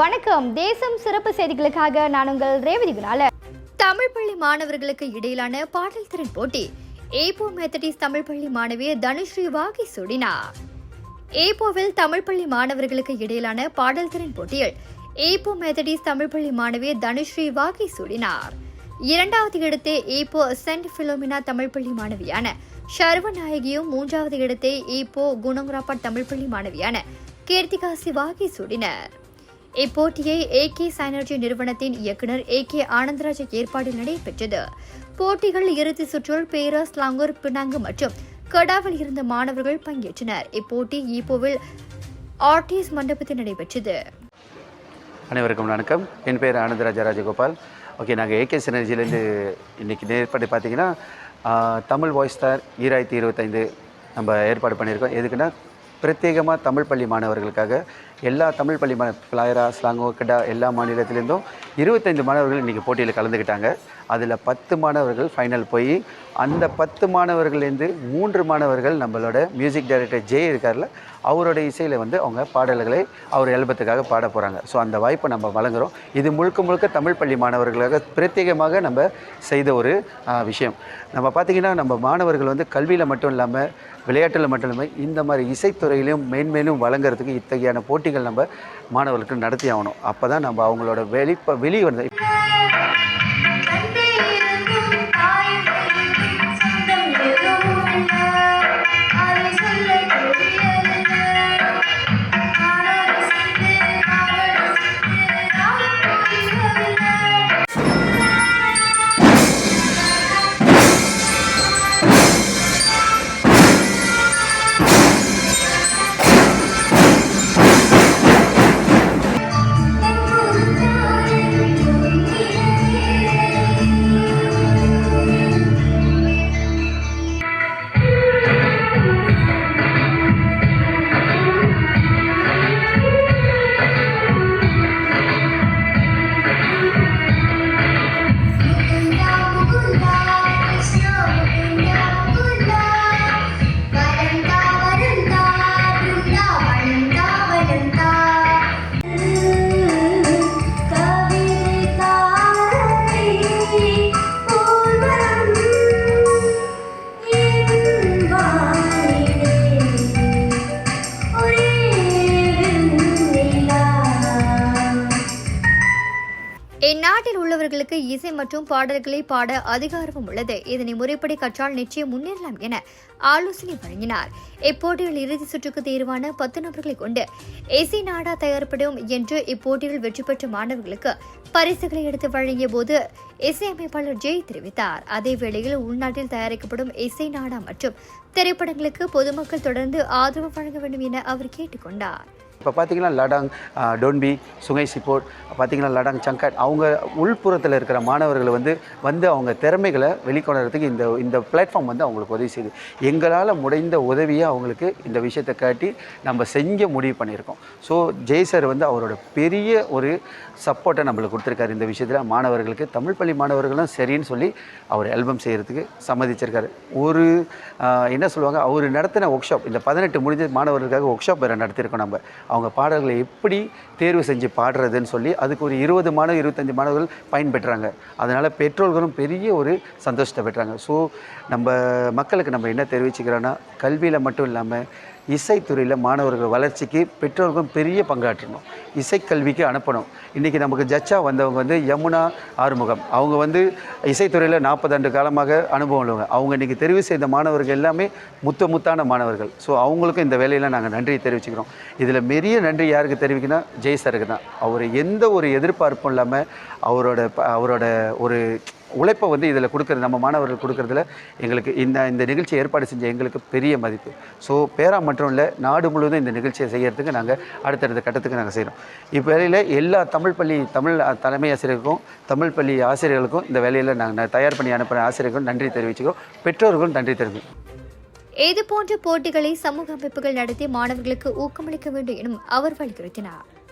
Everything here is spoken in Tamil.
வணக்கம். தேசம் சிறப்பு செய்திகளுக்காக நான் உங்கள் ரேவதி குணால. தமிழ் பள்ளி மாணவர்களுக்கு இடையிலான பாடல் திறன் போட்டி. ஏபோ மெத்தடிஸ் தமிழ் பள்ளி மாணவி தனுஸ்ரீ வாகி சுடினார் ஏபோவில் தமிழ் பள்ளி மாணவர்களுக்கு இடையிலான பாடல் திறன் போட்டியில் ஏபோ மெத்தடிஸ் தமிழ் பள்ளி மாணவி தனுஸ்ரீ வாகி சுடினார் இரண்டாவது இடத்தை ஏபோ சென்ட் பிலோமினா தமிழ் பள்ளி மாணவியான சர்வநாயகியும் மூன்றாவது இடத்தை ஏபோ குணங்குராப்பா தமிழ் பள்ளி மாணவியான கீர்த்திகா சிவாகி சுடினர். இப்போட்டியை ஏகே சானர்ஜி நிறுவனத்தின் இயக்குனர் ஏ கே ஆனந்தராஜ் ஏற்பாடில் நடைபெற்றது. போட்டிகள் இறுதி சுற்றில் பேரா லாங்கூர் பினாங்கு மற்றும் கடாவில் இருந்த மாணவர்கள் பங்கேற்றனர். இப்போட்டி ஈப்போவில் ஆர்டிஸ் மண்டபத்தில் நடைபெற்றது. அனைவருக்கும் வணக்கம். என் பேர் ஆனந்தராஜ ராஜகோபால். ஓகே நாங்கள் ஏகே சினர்ஜிலேருந்து இன்றைக்கி ஏற்பாடு பார்த்தீங்கன்னா தமிழ் வாய்ஸ் ஸ்டார் ஈராயிரத்தி இருபத்தைந்து நம்ம ஏற்பாடு பண்ணியிருக்கோம். எதுக்குன்னா பிரத்யேகமாக தமிழ் பள்ளி மாணவர்களுக்காக எல்லா தமிழ் பள்ளி மாணவர் பிளாயரா ஸ்லாங்கோ கடா எல்லா மாநிலத்திலேருந்தும் இருபத்தைந்து மாணவர்கள் இன்றைக்கி போட்டியில் கலந்துக்கிட்டாங்க அதில் பத்து மாணவர்கள் ஃபைனல் போய் அந்த பத்து மாணவர்கள்லேருந்து மூன்று மாணவர்கள் நம்மளோட மியூசிக் டைரக்டர் ஜெய் இருக்கார்ல அவரோட இசையில் வந்து அவங்க பாடல்களை அவர் எழுபத்துக்காக பாட போகிறாங்க ஸோ அந்த வாய்ப்பை நம்ம வழங்குகிறோம் இது முழுக்க முழுக்க தமிழ் பள்ளி மாணவர்களுக்காக பிரத்யேகமாக நம்ம செய்த ஒரு விஷயம். நம்ம பார்த்திங்கன்னா நம்ம மாணவர்கள் வந்து கல்வியில் மட்டும் இல்லாமல் விளையாட்டில் மட்டும் இல்லாமல் இந்த மாதிரி இசைத்துறையிலையும் மேன்மேலும் வழங்குறதுக்கு இத்தகையான போட்டிகள் நம்ம மாணவர்களுக்கு நடத்தி ஆகணும். அப்போ தான் நம்ம அவங்களோட வெளிப்ப வெளியே வந்து இந்நாட்டில் இசை மற்றும் பாடல்களை பாட அதிகாரமும் உள்ளது. இதனை முறைப்படி கற்றால் நிச்சயம் முன்னேறலாம் என ஆலோசனை வழங்கினார். இப்போட்டியில் இறுதி சுற்றுக்கு தேர்வான பத்து நபர்களை கொண்டு இசை நாடா தயாரிப்படும் என்று இப்போட்டியில் வெற்றி பெற்ற மாணவர்களுக்கு பரிசுகளை எடுத்து வழங்கிய போது இசையமைப்பாளர் ஜெய் தெரிவித்தார். அதே வேளையில் உள்நாட்டில் தயாரிக்கப்படும் இசை நாடா மற்றும் திரைப்படங்களுக்கு பொதுமக்கள் தொடர்ந்து ஆதரவு வழங்க வேண்டும் என அவர் கேட்டுக்கொண்டார். இப்போ பார்த்தீங்கன்னா லடாங் டோன்பி சுங்கை சிப்போட் பார்த்தீங்கன்னா லடாங் சங்காட் அவங்க உள்புறத்தில் இருக்கிற மாணவர்களை வந்து வந்து அவங்க திறமைகளை வெளிக்கொணர்றதுக்கு இந்த இந்த பிளாட்ஃபார்ம் வந்து அவங்களுக்கு உதவி செய்யுது. எங்களால் முடிந்த உதவியை அவங்களுக்கு இந்த விஷயத்தை காட்டி நம்ம செஞ்ச முடிவு பண்ணியிருக்கோம். ஸோ ஜெய் சார் வந்து அவரோட பெரிய ஒரு சப்போர்ட்டை நம்மளுக்கு கொடுத்துருக்காரு இந்த விஷயத்தில். மாணவர்களுக்கு தமிழ் பள்ளி மாணவர்களும் சரின்னு சொல்லி அவர் ஆல்பம் செய்கிறதுக்கு சம்மதிச்சிருக்காரு. ஒரு என்ன சொல்லுவாங்க அவர் நடத்தின ஒர்க் ஷாப் இந்த பதினெட்டு முடிஞ்ச மாணவர்களுக்காக ஒர்க் ஷாப் வேறு நடத்தியிருக்கோம் நம்ம. அவங்க பாடல்களை எப்படி தேர்வு செஞ்சு பாடுறதுன்னு சொல்லி அதுக்கு ஒரு இருபது மாணவர் இருபத்தஞ்சி மாணவர்கள் பயன்பெற்றாங்க. அதனால் பெற்றோர்களும் பெரிய ஒரு சந்தோஷத்தை பெற்றாங்க. ஸோ நம்ம மக்களுக்கு நம்ம என்ன தெரிவிச்சுக்கிறோன்னா கல்வியில் மட்டும் இல்லாமல் இசைத்துறையில் மாணவர்கள் வளர்ச்சிக்கு பெற்றோர்களும் பெரிய பங்காற்றணும். இசைக்கல்விக்கு அனுப்பணும். இன்றைக்கி நமக்கு ஜட்ஜாக வந்தவங்க வந்து யமுனா ஆறுமுகம். அவங்க வந்து இசைத்துறையில் நாற்பது ஆண்டு காலமாக அனுபவம் உள்ளவங்க. அவங்க இன்றைக்கி தெரிவு செய்த மாணவர்கள் எல்லாமே முத்த முத்தான மாணவர்கள். ஸோ அவங்களுக்கும் இந்த வேலையில் நாங்கள் நன்றியை தெரிவிச்சுக்கிறோம். இதில் பெரிய நன்றி யாருக்கு தெரிவிக்கணும் ஜெய்சருக்கு தான். அவர் எந்த ஒரு எதிர்பார்ப்பும் இல்லாமல் அவரோட ப- அவரோட ஒரு உழைப்பை வந்து இதில் கொடுக்குறது நம்ம மாணவர்கள் கொடுக்குறதுல எங்களுக்கு இந்த இந்த நிகழ்ச்சி ஏற்பாடு செஞ்ச எங்களுக்கு பெரிய மதிப்பு. ஸோ பேரா மட்டும் இல்லை நாடு முழுவதும் இந்த நிகழ்ச்சியை செய்கிறதுக்கு நாங்கள் அடுத்தடுத்த கட்டத்துக்கு நாங்கள் செய்கிறோம் இவ்வேளையில் வேலையில் எல்லா தமிழ் பள்ளி தமிழ் தலைமை ஆசிரியருக்கும் தமிழ் பள்ளி ஆசிரியர்களுக்கும் இந்த வேலையில் நாங்கள் தயார் பண்ணி அனுப்புகிற ஆசிரியர்களும் நன்றி தெரிவிச்சுக்கிறோம். பெற்றோர்களும் நன்றி தெரிவிக்கிறோம். இதுபோன்ற போட்டிகளை சமூக அமைப்புகள் நடத்தி மாணவர்களுக்கு ஊக்கமளிக்க வேண்டும் எனும் அவர் வலியுறுத்தினார்.